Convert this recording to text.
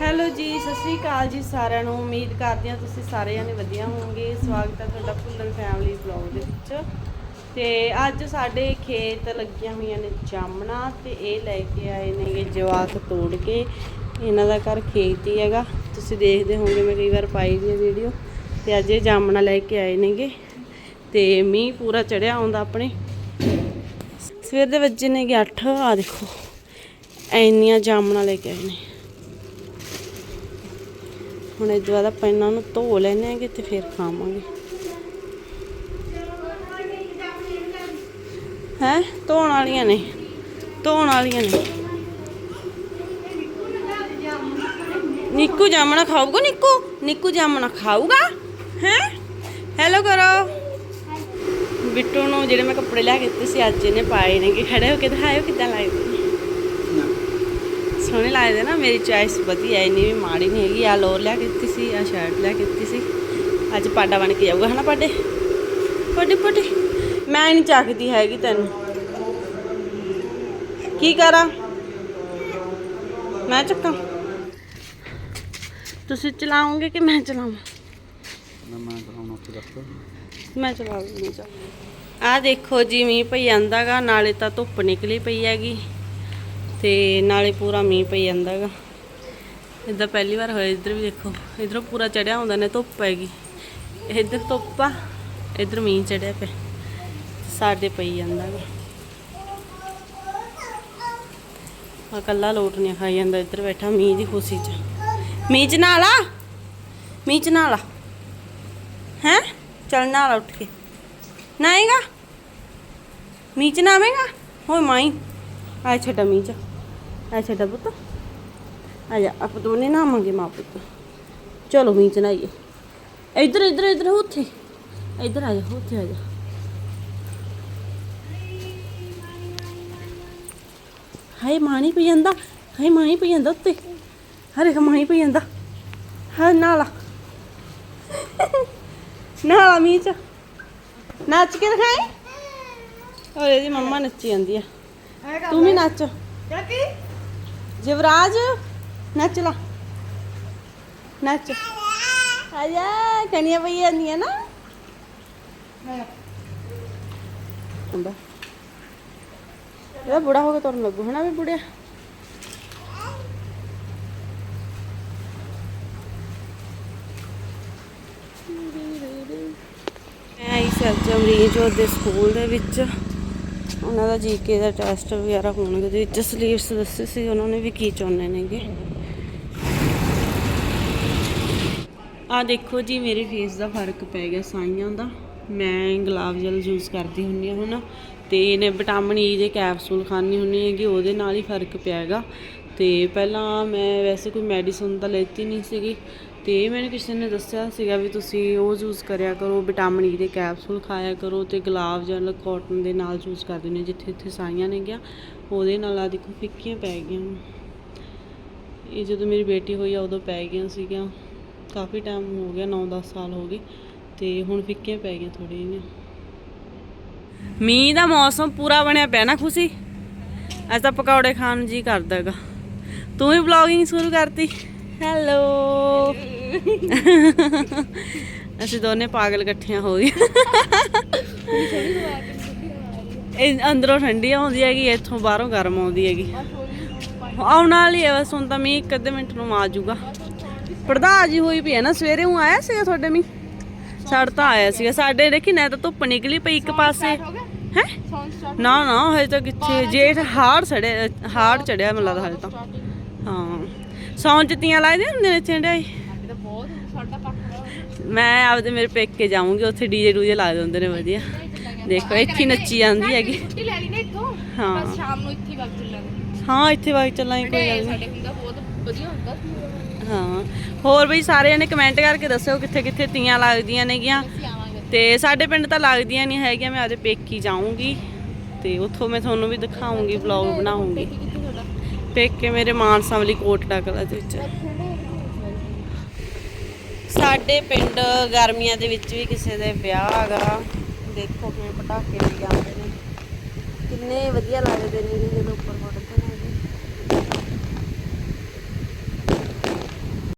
Hello ਜੀ, ਸਤਿ ਸ਼੍ਰੀ ਅਕਾਲ ਜੀ ਸਾਰਿਆਂ ਨੂੰ। ਉਮੀਦ ਕਰਦੇ ਹਾਂ ਤੁਸੀਂ ਸਾਰਿਆਂ ਨੇ ਵਧੀਆ ਹੋਵੋਗੇ। ਸਵਾਗਤ ਹੈ ਤੁਹਾਡਾ ਫੁੱਲਰ ਫੈਮਿਲੀ ਵਲੌਗ ਦੇ ਵਿੱਚ। ਤੇ ਅੱਜ ਸਾਡੇ ਖੇਤ ਲੱਗੀਆਂ ਹੋਈਆਂ ਨੇ ਜਾਮਣਾ ਤੇ ਇਹ ਲੈ ਕੇ ਆਏ ਨੇਗੇ ਜਵਾਕ ਤੋੜ ਕੇ। ਇਹਨਾਂ ਦਾ ਘਰ ਖੇਤ ਹੀ ਹੈਗਾ। ਤੁਸੀਂ ਦੇਖਦੇ ਹੋਵੋਗੇ, ਮੈਂ ਕਈ ਵਾਰ ਪਾਈ ਦੀ ਵੀਡੀਓ ਤੇ ਅੱਜ ਇਹ ਜਾਮਣਾ ਲੈ ਕੇ ਆਏ ਨੇਗੇ। ਤੇ ਮੀਂਹ ਪੂਰਾ ਚੜਿਆ ਆਉਂਦਾ ਆਪਣੇ। ਸਵੇਰ ਦੇ ਵੱਜੇ ਨੇਗੇ 8 ਆ ਦੇਖੋ ਐਨੀਆਂ ਜਾਮਣਾ ਲੈ ਕੇ ਆਏ ਨੇ। ਹੁਣ ਇਹ ਤੋਂ ਬਾਅਦ ਆਪਾਂ ਇਹਨਾਂ ਨੂੰ ਧੋ ਲੈਣੇ ਆਂਗੇ ਤੇ ਫਿਰ ਖਾਵਾਂਗੇ। ਹੈ? ਧੋਣ ਵਾਲੀਆਂ ਨੇ। ਧੋਣ ਵਾਲੀਆਂ ਨੇ। ਨਿੱਕੂ ਜਾਮਣਾ ਖਾਊਗਾ ਨਿੱਕੂ? ਨਿੱਕੂ ਜਾਮਣਾ ਖਾਊਗਾ? ਹੈ? ਹੈਲੋ ਕਰੋ। ਬਿੱਟੂ ਨੂੰ ਜਿਹੜੇ ਮੈਂ ਕੱਪੜੇ ਲਿਆ ਕੇ ਦਿੱਤੇ ਸੀ, ਅੱਜ ਇਹਨੇ ਪਾਏ ਨੇ ਕਿ ਖੜੇ ਹੋ ਕੇ ਦਿਖਾਇਓ ਕਿੱਦਾਂ ਲੱਗਦੇ ਸੋਹਣੇ ਲੱਗਦੇ ਨਾ ਮੇਰੀ ਚੋਇਸ ਵਧੀਆ ਇੰਨੀ ਵੀ ਮਾੜੀ ਨਹੀਂ ਹੈਗੀ। ਆ ਲੋਰ ਲਿਆ ਕੇ ਦਿੱਤੀ ਸੀ ਆ ਸ਼ਰਟ ਲਿਆ ਕੇ ਦਿੱਤੀ ਸੀ। ਅੱਜ ਪਾਡਾ ਬਣ ਕੇ ਜਾਊਗਾ ਹਨਾ ਪਾਡੇ? ਪਾਡੇ ਪਾਡੇ। ਮੈਂ ਨਹੀਂ ਚੱਕਦੀ ਹੈਗੀ ਤੈਨੂੰ। ਕੀ ਕਰਾਂ? ਮੈਂ ਚੱਕਾਂ। ਤੁਸੀਂ ਚਲਾਓਗੇ ਕਿ ਮੈਂ ਚਲਾਵਾਂ? ਮੈਂ ਉੱਥੇ ਦੱਸ ਮੈਂ ਚਲਾ ਲੂੰਗੀ ਚੱਲ। ਆ ਦੇਖੋ ਜੀ ਮੀਂਹ ਪਈ ਜਾਂਦਾਗਾ ਨਾਲੇ ਤਾਂ ਧੁੱਪ ਨਿਕਲੀ ਪਈ ਹੈਗੀ। ਤੇ ਨਾਲੇ ਪੂਰਾ ਮੀਂਹ ਪਈ ਜਾਂਦਾਗਾ। ਇਦਾਂ ਪਹਿਲੀ ਵਾਰ ਹੋਇਆ, ਇੱਧਰ ਵੀ ਦੇਖੋ। ਇਧਰੋਂ ਪੂਰਾ ਚੜਿਆ ਹੁੰਦਾ, ਨੇ ਧੁੱਪ ਹੈਗੀ। ਇੱਧਰ ਧੁੱਪ ਆ, ਇੱਧਰ ਮੀਂਹ ਚੜਿਆ ਪਿਆ। ਸਾਡੇ ਪਈ ਜਾਂਦਾਗਾ। ਆ ਕੱਲਾ ਲੋਟ ਨਹੀਂ ਖਾਈ ਜਾਂਦਾ, ਇੱਧਰ ਬੈਠਾ ਮੀਂਹ ਦੀ ਖੁਸ਼ੀ 'ਚ। ਮੀਂਹ 'ਚ ਨਾਲਾ ਮੀਂਹ 'ਚ ਨਾਲਾ ਹੈ? ਚੱਲ ਨਾਲਾ ਉੱਠ ਕੇ। ਨਾਏਗਾ ਮੀਂਹ ਚ ਨਾਵੇਂਗਾ ਹੋਏ ਮਾਈ। ਆ ਛੱਡਾ ਮੀਂਹ ਚ। ਆ ਛੱਡਾ ਪੁੱਤ। ਆ ਜਾ, ਆਪਾਂ ਦੋਨੇ ਨਾਵਾਂਗੇ ਮਾਂ ਪੁੱਤ। ਚਲੋ ਮੀਂਹ ਚ ਨਹਾਈਏ ਇੱਧਰ ਇੱਧਰ ਇੱਧਰ ਉੱਥੇ। ਇੱਧਰ ਆ ਜਾ ਉੱਥੇ ਆ ਜਾ। ਹਾਏ ਮਾਣੀ ਪਈ ਜਾਂਦਾ। ਹਾਏ ਮਾਣੀ ਪਈ ਜਾਂਦਾ ਉੱਤੇ। ਹਰੇ ਮਾਣੀ ਪਈ ਜਾਂਦਾ। ਹਾਂ ਨਾਲਾ। ਨਾਲਾ ਮੀਂਹ ਚ। ਨੱਚ ਕੇ ਦਿਖਾਈ। ਓਏ, ਇਹਦੀ ਮੰਮਾ ਨੱਚੀ ਜਾਂਦੀ ਆ। ਤੂੰ ਵੀ ਨੱਚ। ਚਾਚੀ ਜਵਰਾਜ ਨੱਚ ਲਾ। ਨੱਚ। ਆਜਾ ਕਣੀਆਂ ਪਈ ਜਾਂਦੀਆਂ ਨਾ। ਹੁੰਦਾ। ਇਹ ਬੁੜਾ ਹੋ ਕੇ ਤੁਰਨ ਲੱਗੂ ਹਨਾ ਵੀ ਬੁੜਿਆ? ਮੈਂ ਆਈ ਸੀ ਅੱਜ ਅਮਰੀਜ ਦੇ ਸਕੂਲ ਦੇ ਵਿੱਚ। ਉਹਨਾਂ ਦਾ ਜੀਕੇ ਦਾ ਟੈਸਟ ਵਗੈਰਾ ਹੋਣਗੇ, ਉਹਦੇ ਵਿੱਚ ਸਲੀਵਸ ਦੱਸੇ ਸੀ, ਉਹਨਾਂ ਨੇ ਵੀ ਕੀ ਚਾਹੁੰਦੇ ਨੇਗੇ। ਆ ਦੇਖੋ ਜੀ, ਮੇਰੇ ਫੇਸ ਦਾ ਫ਼ਰਕ ਪੈ ਗਿਆ ਸਾਈਆਂ ਦਾ। ਮੈਂ ਗੁਲਾਬ ਜਲ ਯੂਜ਼ ਕਰਦੀ ਹੁੰਨੀ ਆ ਹੁਣ, ਤੇ ਇਹਨੇ ਵਿਟਾਮਿਨ ਈ e ਦੇ ਕੈਪਸੂਲ ਖਾਣੀ ਹੁੰਨੀ ਹੈਗੀ, ਉਹਦੇ ਨਾਲ ਹੀ ਫ਼ਰਕ ਪਿਆ ਹੈਗਾ। ਤੇ ਪਹਿਲਾਂ ਮੈਂ ਵੈਸੇ ਕੋਈ ਮੈਡੀਸਨ ਤਾਂ ਲੈਤੀ ਨਹੀਂ ਸੀਗੀ ਤੇ ਮੈਨੂੰ ਕਿਸੇ ਨੇ ਦੱਸਿਆ ਸੀਗਾ ਵੀ ਤੁਸੀਂ ਉਹ ਯੂਜ਼ ਕਰਿਆ ਕਰੋ ਵਿਟਾਮਿਨ ਈ e ਦੇ ਕੈਪਸੂਲ ਖਾਇਆ ਕਰੋ ਤੇ ਗੁਲਾਬ ਜਲ ਕਾਟਨ ਦੇ ਨਾਲ ਯੂਜ਼ ਕਰਦੇ ਨੇ ਜਿੱਥੇ ਜਿੱਥੇ ਸਾਈਆਂ ਨੇ ਗਿਆ, ਉਹਦੇ ਨਾਲ ਆ ਦੇਖੋ ਫਿੱਕੀਆਂ ਪੈ ਗਈਆਂ ਇਹ ਜਦੋਂ ਮੇਰੀ ਬੇਟੀ ਹੋਈ ਆ, ਉਦੋਂ ਪੈ ਗਈਆਂ ਸੀਗੀਆਂ। ਕਾਫੀ ਟਾਈਮ ਹੋ ਗਿਆ 9-10 ਸਾਲ ਹੋ ਗਏ ਤੇ ਹੁਣ ਫਿੱਕੀਆਂ ਪੈ ਗਈਆਂ ਥੋੜੀ ਜਿਹੀਆਂ। ਮੀਂਹ ਦਾ ਮੌਸਮ ਪੂਰਾ ਬਣਿਆ ਪਿਆ ਨਾ ਖੁਸ਼ੀ? ਅੱਜ ਤਾਂ ਪਕੌੜੇ ਖਾਣ ਨੂੰ ਜੀ ਕਰਦਾਗਾ ਤੂੰ ਵੀ ਵਲੌਗਿੰਗ ਸ਼ੁਰੂ ਕਰਤੀ। ਹੈਲੋ ਅਸੀਂ ਦੋਨੇ ਪਾਗਲ ਇਕੱਠੀਆਂ ਹੋ ਗਏ ਇਹ ਅੰਦਰੋਂ ਠੰਡੀ ਆਉਂਦੀ ਹੈਗੀ, ਇੱਥੋਂ ਬਾਹਰੋਂ ਗਰਮ ਆਉਂਦੀ ਹੈਗੀ। ਆਉਣ ਵਾਲੀ ਹੈ, ਬਸ ਹੁਣ ਤਾਂ ਮੀਂਹ ਇੱਕ ਅੱਧੇ ਮਿੰਟ ਨੂੰ ਆ ਜਾਊਗਾ। ਪੜਦਾ ਜੀ ਹੋਈ ਪਈ ਹੈ ਨਾ, ਸਵੇਰੇ ਉਹ ਆਇਆ ਸੀਗਾ ਤੁਹਾਡੇ ਮੀਂਹ? ਸਾਡੇ ਤਾਂ ਆਇਆ ਸੀਗਾ। ਸਾਡੇ ਦੇਖੀ ਨਾ ਤਾਂ ਧੁੱਪ ਨਿਕਲੀ ਪਈ ਇੱਕ ਪਾਸੇ। ਹੈ? ਨਾ ਨਾ, ਹਜੇ ਤਾਂ ਕਿੱਥੇ, ਜੇਠ ਹਾੜ ਚੜਿਆ ਹਾੜ ਚੜਿਆ ਮੈਨੂੰ ਲੱਗਦਾ ਹਜੇ ਤਾਂ। ਹਾਂ। ਸੌਣ ਜਤੀਆਂ ਲਾਇਦੇ ਹੁੰਦੇ ਨੇ ਚੰਡਾਈ ਮੈਂ ਆਪਦੇ ਮੇਰੇ ਪੇਕੇ ਜਾਊਂਗੀ ਉੱਥੇ ਡੀਜੇ ਡੂਜੇ ਲਾ ਦਿੰਦੇ ਨੇ ਵਧੀਆ। ਦੇਖੋ ਇੱਥੇ ਨੱਚੀ ਜਾਂਦੀ ਹੈਗੀ। ਛੁੱਟੀ ਲੈ ਲਈ ਨਾ ਇੱਥੋਂ ਹਾਂ। ਬਸ ਸ਼ਾਮ ਨੂੰ ਇੱਥੇ ਵਗ ਚੱਲਾਂਗੇ। ਹਾਂ ਇੱਥੇ ਵਾਈ ਚੱਲਾਂਗੇ ਕੋਈ ਗੱਲ ਨਹੀਂ ਸਾਡੇ ਹੁੰਦਾ ਬਹੁਤ ਵਧੀਆ ਹੁੰਦਾ। ਸੀ ਹਾਂ। ਹੋਰ ਬਈ ਸਾਰਿਆਂ ਨੇ ਕਮੈਂਟ ਕਰਕੇ ਦੱਸਿਓ ਕਿੱਥੇ ਕਿੱਥੇ ਤੀਆਂ ਲੱਗਦੀਆਂ ਨੇਗੀਆਂ। ਅਸੀਂ ਆਵਾਂਗੇ। ਤੇ ਸਾਡੇ ਪਿੰਡ ਤਾਂ ਲੱਗਦੀਆਂ ਨਹੀਂ ਹੈਗੀਆਂ ਮੈਂ ਆਪਦੇ ਪੇਕੀ ਜਾਊਂਗੀ। ਤੇ ਉੱਥੋਂ ਮੈਂ ਤੁਹਾਨੂੰ ਵੀ ਦਿਖਾਉਂਗੀ ਵਲੌਗ ਬਣਾਉਂਗੀ। ਪੇਕੇ ਮੇਰੇ ਮਾਨਸਾ ਵਾਲੀ ਕੋਟ ਡਾਕਲਾ ਦੇ ਵਿੱਚ। ਸਾਡੇ ਪਿੰਡ ਗਰਮੀਆਂ ਦੇ ਵਿੱਚ ਵੀ ਕਿਸੇ ਦੇ ਵਿਆਹ ਹੈਗਾ। ਦੇਖੋ ਕਿਵੇਂ ਪਟਾਕੇ ਵੀ ਜਾਂਦੇ ਨੇ। ਕਿੰਨੇ ਵਧੀਆ ਲੱਗਦੇ ਨੇ ਜਦੋਂ ਉੱਪਰ ਉੱਡਦੇ ਨੇ